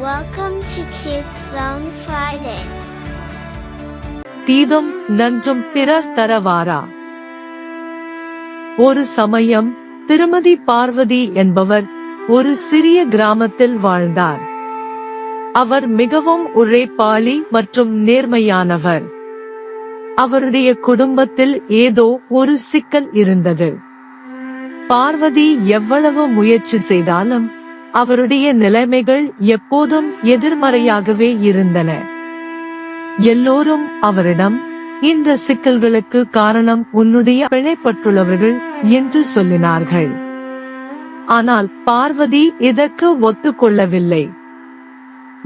Welcome to Kids Zone Friday. தீதும் நன்றும் பிறர் தரவாரா? ஒரு சமயம் திருமதி பார்வதி என்பவர் ஒரு சிறிய கிராமத்தில் வாழ்ந்தார். அவர் மிகவும் உழைப்பாளி மற்றும் நேர்மையானவர். அவருடைய குடும்பத்தில் ஏதோ ஒரு சிக்கல் இருந்தது. பார்வதி எவ்வளவு முயற்சி செய்தாலும் அவருடைய நிலைமைகள் எப்போதும் எதிர்மறையாகவே இருந்தன. எல்லோரும் அவரிடம் இந்த சிக்கல்களுக்கு காரணம் உன்னுடைய பிழைப்பட்டுள்ளவர்கள் என்று சொல்லினார்கள். ஆனால் பார்வதி இதற்கு ஒத்துக்கொள்ளவில்லை.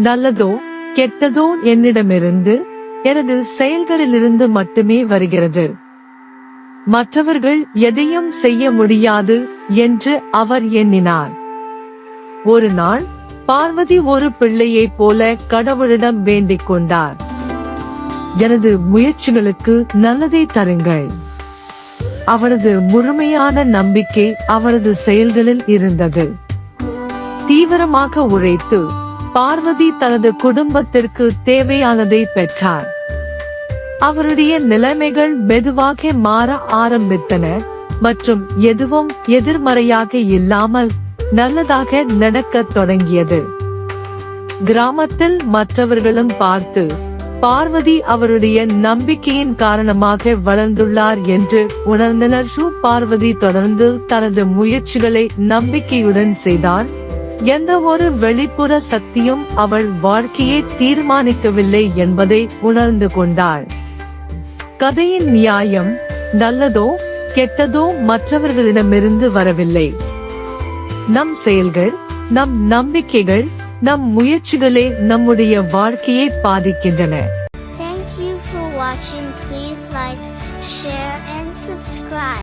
நல்லதோ கெட்டதோ என்னிடமிருந்து எனது செயல்களிலிருந்து மட்டுமே வருகிறது. மற்றவர்கள் எதையும் செய்ய முடியாது என்று அவர் எண்ணினார். ஒரு நாள் பார்வதி ஒரு பிள்ளையைப் போல கடவுளிடம் வேண்டிக் கொண்டார். எனது முயற்சிகளுக்கு நல்லதை தருங்கள். அவரது முழுமையான நம்பிக்கை அவரது செயல்களில் இருந்தது. தீவிரமாக உழைத்து பார்வதி தனது குடும்பத்திற்கு தேவையானதை பெற்றார். அவருடைய நிலைமைகள் மெதுவாக மாற ஆரம்பித்தன மற்றும் எதுவும் எதிர்மறையாக இல்லாமல் நல்லதாக நடக்கத் தொடங்கியது. கிராமத்தில் மற்றவர்களும் பார்த்து பார்வதி அவருடைய நம்பிக்கையின் காரணமாக வளர்ந்துள்ளார் என்று உணர்ந்தனர். ஷூ பார்வதி தொடர்ந்து தனது முயற்சிகளை நம்பிக்கையுடன் செய்தார் எந்த ஒரு வெளிப்புற சக்தியும் அவள் வாழ்க்கையை தீர்மானிக்கவில்லை என்பதை உணர்ந்து கொண்டாள். கதையின் நியாயம் நல்லதோ கெட்டதோ மற்றவர்களிடமிருந்து வரவில்லை. நம் செயல்கள் நம் நம்பிக்கைகள் நம் முயற்சிகளே நம்முடைய வாழ்க்கையை பாதிக்கின்றன Thank you for watching. Please like, share, and subscribe.